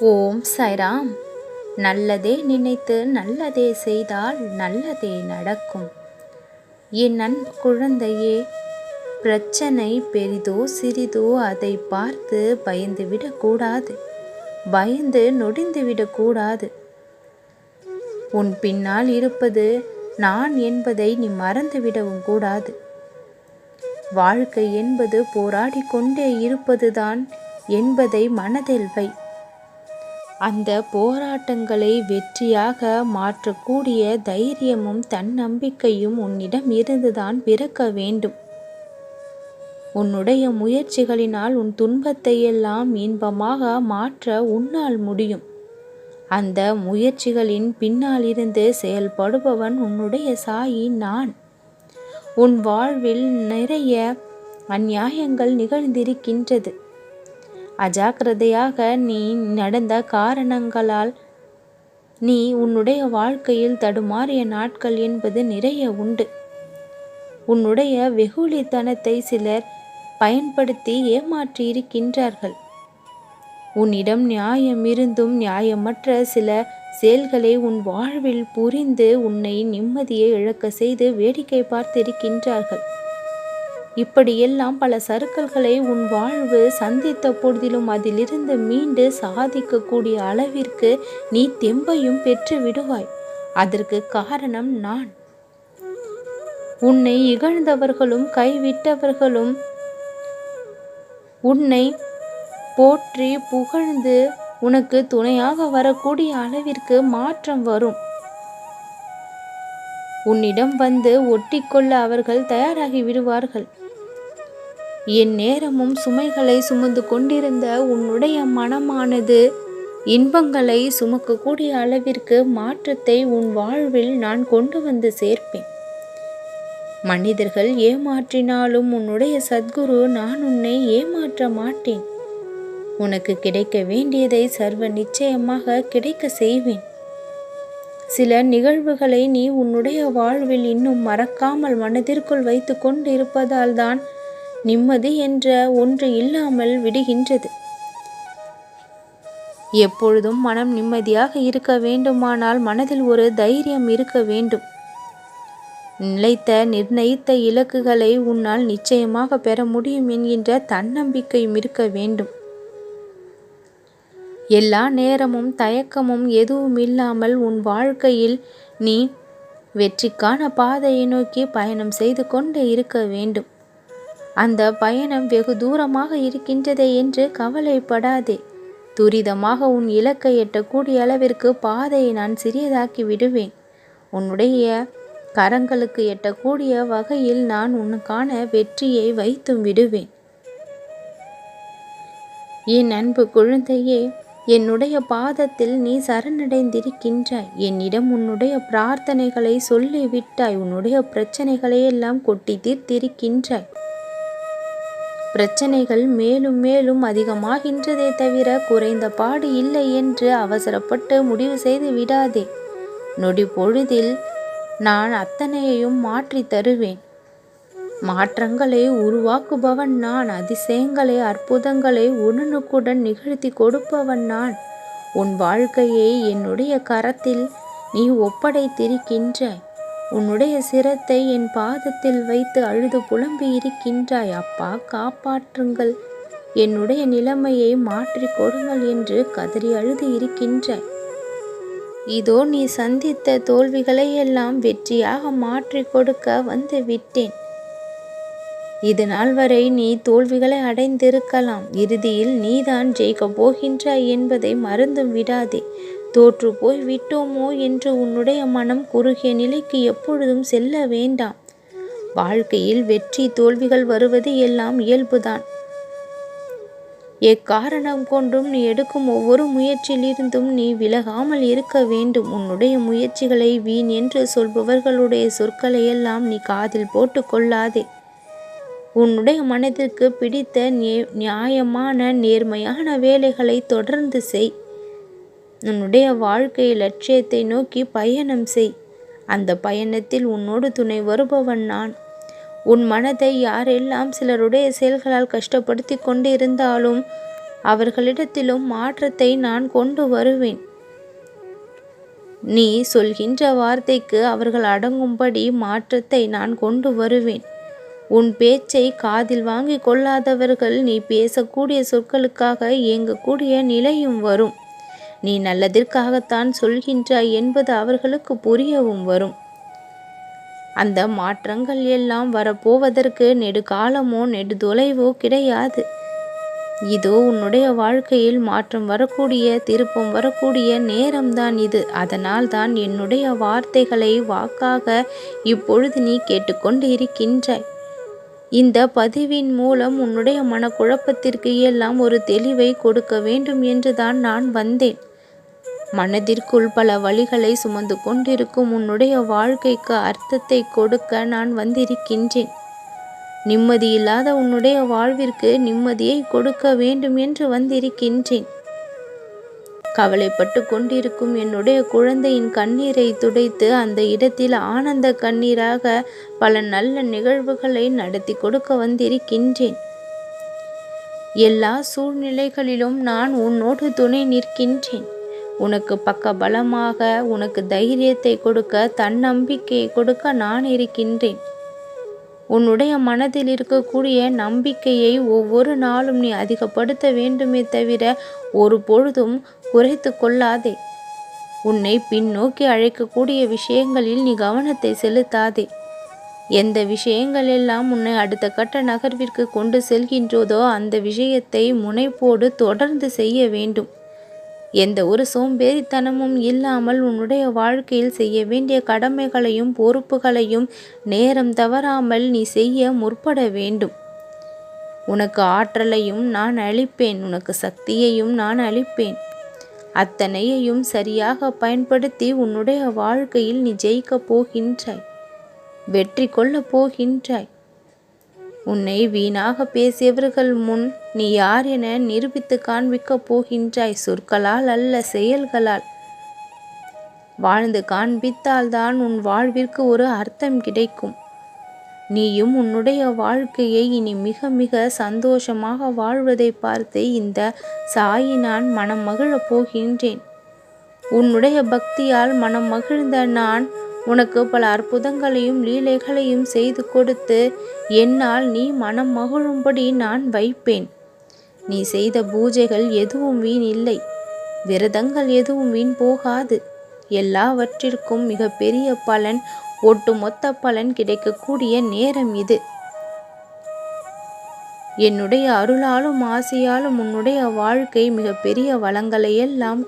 ஓம் சைராம் நல்லதே நினைத்து நல்லதே செய்தால் நல்லதே நடக்கும். என் அன்பு குழந்தையே பிரச்சனை பெரிதோ சிறிதோ அதை பார்த்து பயந்து விடக்கூடாது. பயந்து நொடிந்து விடக்கூடாது. உன் பின்னால் இருப்பது நான் என்பதை நீ மறந்து விடவும் கூடாது. வாழ்க்கை என்பது போராடி கொண்டே இருப்பதுதான் என்பதை மனதில் வை. அந்த போராட்டங்களை வெற்றியாக மாற்றக்கூடிய தைரியமும் தன்னம்பிக்கையும் உன்னிடம் இருந்துதான் பிறக்க வேண்டும். உன்னுடைய முயற்சிகளினால் உன் துன்பத்தையெல்லாம் இன்பமாக மாற்ற உன்னால் முடியும். அந்த முயற்சிகளின் பின்னால் இருந்து செயல்படுபவன் உன்னுடைய சாயி நான். உன் வாழ்வில் நிறைய அந்நியாயங்கள் நிகழ்ந்திருக்கின்றது. அஜாக்கிரதையாக நீ நடந்த காரணங்களால் நீ உன்னுடைய வாழ்க்கையில் தடுமாறிய நாட்கள் என்பது நிறைய உண்டு. உன்னுடைய வெகுளித்தனத்தை சிலர் பயன்படுத்தி ஏமாற்றி இருக்கின்றார்கள். உன்னிடம் நியாயம் இருந்தும் நியாயமற்ற சில செயல்களை உன் வாழ்வில் புரிந்து உன்னை நிம்மதியை இழக்க செய்து வேடிக்கை பார்த்திருக்கின்றார்கள். இப்படியெல்லாம் பல சறுக்கல்களை உன் வாழ்வு சந்தித்த பொழுதிலும் அதிலிருந்து மீண்டு சாதிக்கக்கூடிய அளவிற்கு நீ தெம்பையும் பெற்று விடுவாய். அதற்கு காரணம் நான். உன்னை இகழ்ந்தவர்களும் கைவிட்டவர்களும் உன்னை போற்றி புகழ்ந்து உனக்கு துணையாக வரக்கூடிய அளவிற்கு மாற்றம் வரும். உன்னிடம் வந்து ஒட்டிக்கொள்ள அவர்கள் தயாராகி விடுவார்கள். என் நேரமும் சுமைகளை சுமந்து கொண்டிருந்த உன்னுடைய மனமானது இன்பங்களை சுமக்கக்கூடிய அளவிற்கு மாற்றத்தை உன் வாழ்வில் நான் கொண்டு வந்து சேர்ப்பேன். மனிதர்கள் ஏமாற்றினாலும் உன்னுடைய சத்குரு நான் உன்னை ஏமாற்ற மாட்டேன். உனக்கு கிடைக்க வேண்டியதை சர்வ நிச்சயமாக கிடைக்க செய்வேன். சில நிகழ்வுகளை நீ உன்னுடைய வாழ்வில் இன்னும் மறக்காமல் மனதிற்குள் வைத்து கொண்டு இருப்பதால் தான் நிம்மதி என்ற ஒன்று இல்லாமல் விடுகின்றது. எப்பொழுதும் மனம் நிம்மதியாக இருக்க வேண்டுமானால் மனதில் ஒரு தைரியம் இருக்க வேண்டும். நிலைத்த நிர்ணயித்த இலக்குகளை உன்னால் நிச்சயமாக பெற முடியும் என்கின்ற தன்னம்பிக்கையும் இருக்க வேண்டும். எல்லா நேரமும் தயக்கமும் எதுவும் இல்லாமல் உன் வாழ்க்கையில் நீ வெற்றிக்கான பாதையை நோக்கி பயணம் செய்து கொண்டே இருக்க வேண்டும். அந்த பயணம் வெகு தூரமாக இருக்கின்றதே என்று கவலைப்படாதே. துரிதமாக உன் இலக்கை எட்டக்கூடிய அளவிற்கு பாதையை நான் சிறியதாக்கி விடுவேன். உன்னுடைய கரங்களுக்கு எட்டக்கூடிய வகையில் நான் உனக்கான வெற்றியை வைத்தும் விடுவேன். என் அன்பு குழந்தையே என்னுடைய பாதத்தில் நீ சரணடைந்திருக்கின்றாய். என்னிடம் உன்னுடைய பிரார்த்தனைகளை சொல்லிவிட்டாய். உன்னுடைய பிரச்சனைகளை எல்லாம் கொட்டி தீர்த்திருக்கின்றாய். பிரச்சனைகள் மேலும் மேலும் அதிகமாகின்றதே தவிர குறைந்த பாடு இல்லை என்று அவசரப்பட்டு முடிவு செய்து விடாதே. நொடி பொழுதில் நான் அத்தனையையும் மாற்றி தருவேன். மாற்றங்களை உருவாக்குபவன் நான் அதிசயங்களை அற்புதங்களை உடனுக்குடன் நிகழ்த்தி கொடுப்பவன் நான். உன் வாழ்க்கையை என்னுடைய கரத்தில் நீ ஒப்படைத்திருக்கின்ற உன்னுடைய சிரத்தை என் பாதத்தில் வைத்து அழுது புலம்பி இருக்கின்றாய். அப்பா காப்பாற்றுங்கள். என்னுடைய நிலைமையை மாற்றிக் கொடுங்கள் என்று கதறி அழுது இருக்கின்றாய். இதோ நீ சந்தித்த தோல்விகளை எல்லாம் வெற்றியாக மாற்றி கொடுக்க வந்து விட்டேன். இது நாள் வரை நீ தோல்விகளை அடைந்திருக்கலாம். இறுதியில் நீதான் ஜெயிக்கப் போகின்றாய் என்பதை மறந்தும் விடாதே. தோற்று போய் விட்டோமோ என்று உன்னுடைய மனம் குறுகிய நிலைக்கு எப்பொழுதும் செல்ல வேண்டாம். வாழ்க்கையில் வெற்றி தோல்விகள் வருவது எல்லாம் இயல்புதான். எக்காரணம் கொண்டும் நீ எடுக்கும் ஒவ்வொரு முயற்சியிலிருந்தும் நீ விலகாமல் இருக்க வேண்டும். உன்னுடைய முயற்சிகளை வீண் என்று சொல்பவர்களுடைய சொற்களை எல்லாம் நீ காதில் போட்டு கொள்ளாதே. உன்னுடைய மனதிற்கு பிடித்த நியாயமான நேர்மையான வேலைகளை தொடர்ந்து செய். உன்னுடைய வாழ்க்கை லட்சியத்தை நோக்கி பயணம் செய். அந்த பயணத்தில் உன்னோடு துணை வருபவன் நான். உன் மனதை யாரெல்லாம் சிலருடைய செயல்களால் கஷ்டப்படுத்தி கொண்டு இருந்தாலும் அவர்களிடத்திலும் மாற்றத்தை நான் கொண்டு வருவேன். நீ சொல்கின்ற வார்த்தைக்கு அவர்கள் அடங்கும்படி மாற்றத்தை நான் கொண்டு வருவேன். உன் பேச்சை காதில் வாங்கி கொள்ளாதவர்கள் நீ பேசக்கூடிய சொற்களுக்காக இயங்கக்கூடிய நிலையும் வரும். நீ நல்லதற்காகத்தான் சொல்கின்றாய் என்பது அவர்களுக்கு புரியவும் வரும். அந்த மாற்றங்கள் எல்லாம் வரப்போவதற்கு நெடுகாலமோ நெடுதொலைவோ கிடையாது. இதோ உன்னுடைய வாழ்க்கையில் மாற்றம் வரக்கூடிய திருப்பம் வரக்கூடிய நேரம்தான் இது. அதனால் தான் என்னுடைய வார்த்தைகளை வாக்காக இப்பொழுது நீ கேட்டுக்கொண்டு இருக்கின்றாய். இந்த பதிவின் மூலம் உன்னுடைய மனக்குழப்பத்திற்கு எல்லாம் ஒரு தெளிவை கொடுக்க வேண்டும் என்றுதான் நான் வந்தேன். மனதிற்குள் பல வழிகளை சுமந்து கொண்டிருக்கும் உன்னுடைய வாழ்க்கைக்கு அர்த்தத்தை கொடுக்க நான் வந்திருக்கின்றேன். நிம்மதியில்லாத உன்னுடைய வாழ்விற்கு நிம்மதியை கொடுக்க வேண்டும் என்று வந்திருக்கின்றேன். கவலைப்பட்டு கொண்டிருக்கும் என்னுடைய குழந்தையின் கண்ணீரை துடைத்து அந்த இடத்தில் ஆனந்த கண்ணீராக பல நல்ல நிகழ்வுகளை நடத்தி கொடுக்க வந்திருக்கின்றேன். எல்லா சூழ்நிலைகளிலும் நான் உன்னோடு துணை நிற்கின்றேன். உனக்கு பக்க பலமாக உனக்கு தைரியத்தை கொடுக்க தன்னம்பிக்கையை கொடுக்க நான் இருக்கின்றேன். உன்னுடைய மனதில் இருக்கக்கூடிய நம்பிக்கையை ஒவ்வொரு நாளும் நீ அதிகப்படுத்த வேண்டுமே தவிர ஒரு பொழுதும் குறைத்து கொள்ளாதே. உன்னை பின்னோக்கி அழைக்கக்கூடிய விஷயங்களில் நீ கவனத்தை செலுத்தாதே. எந்த விஷயங்கள் எல்லாம் உன்னை அடுத்த கட்ட நகர்விற்கு கொண்டு செல்கின்றதோ அந்த விஷயத்தை முனைப்போடு தொடர்ந்து செய்ய வேண்டும். எந்த ஒரு சோம்பேறித்தனமும் இல்லாமல் உன்னுடைய வாழ்க்கையில் செய்ய வேண்டிய கடமைகளையும் பொறுப்புகளையும் நேரம் தவறாமல் நீ செய்ய முற்பட வேண்டும். உனக்கு ஆற்றலையும் நான் அளிப்பேன். உனக்கு சக்தியையும் நான் அளிப்பேன். அத்தனையையும் சரியாக பயன்படுத்தி உன்னுடைய வாழ்க்கையில் நீ ஜெயிக்கப் போகின்றாய். வெற்றி கொள்ளப் போகின்றாய். உன்னை வீணாக பேசியவர்கள் முன் நீ யார் என நிரூபித்து காண்பிக்கப் போகின்றாய் சொற்களால் அல்ல செயல்களால். வாழ்ந்து காண்பித்தால்தான் உன் வாழ்விற்கு ஒரு அர்த்தம் கிடைக்கும். நீயும் உன்னுடைய வாழ்க்கையை இனி மிக மிக சந்தோஷமாக வாழ்வதை பார்த்து இந்த சாயி நான் மனம் மகிழப் போகின்றேன். உன்னுடைய பக்தியால் மனம் மகிழ்ந்த நான் உனக்கு பல அற்புதங்களையும் லீலைகளையும் செய்து கொடுத்து என்னால் நீ மனம் மகிழும்படி நான் வைப்பேன். நீ செய்த பூஜைகள் எதுவும் வீண் இல்லை. விரதங்கள் எதுவும் வீண் போகாது. எல்லாவற்றிற்கும் மிக பெரிய பலன் ஒட்டுமொத்த பலன் கிடைக்கக்கூடிய நேரம் இது. என்னுடைய அருளாலும் ஆசையாலும் உன்னுடைய வாழ்க்கை மிக பெரிய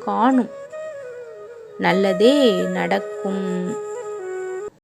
காணும். நல்லதே நடக்கும்.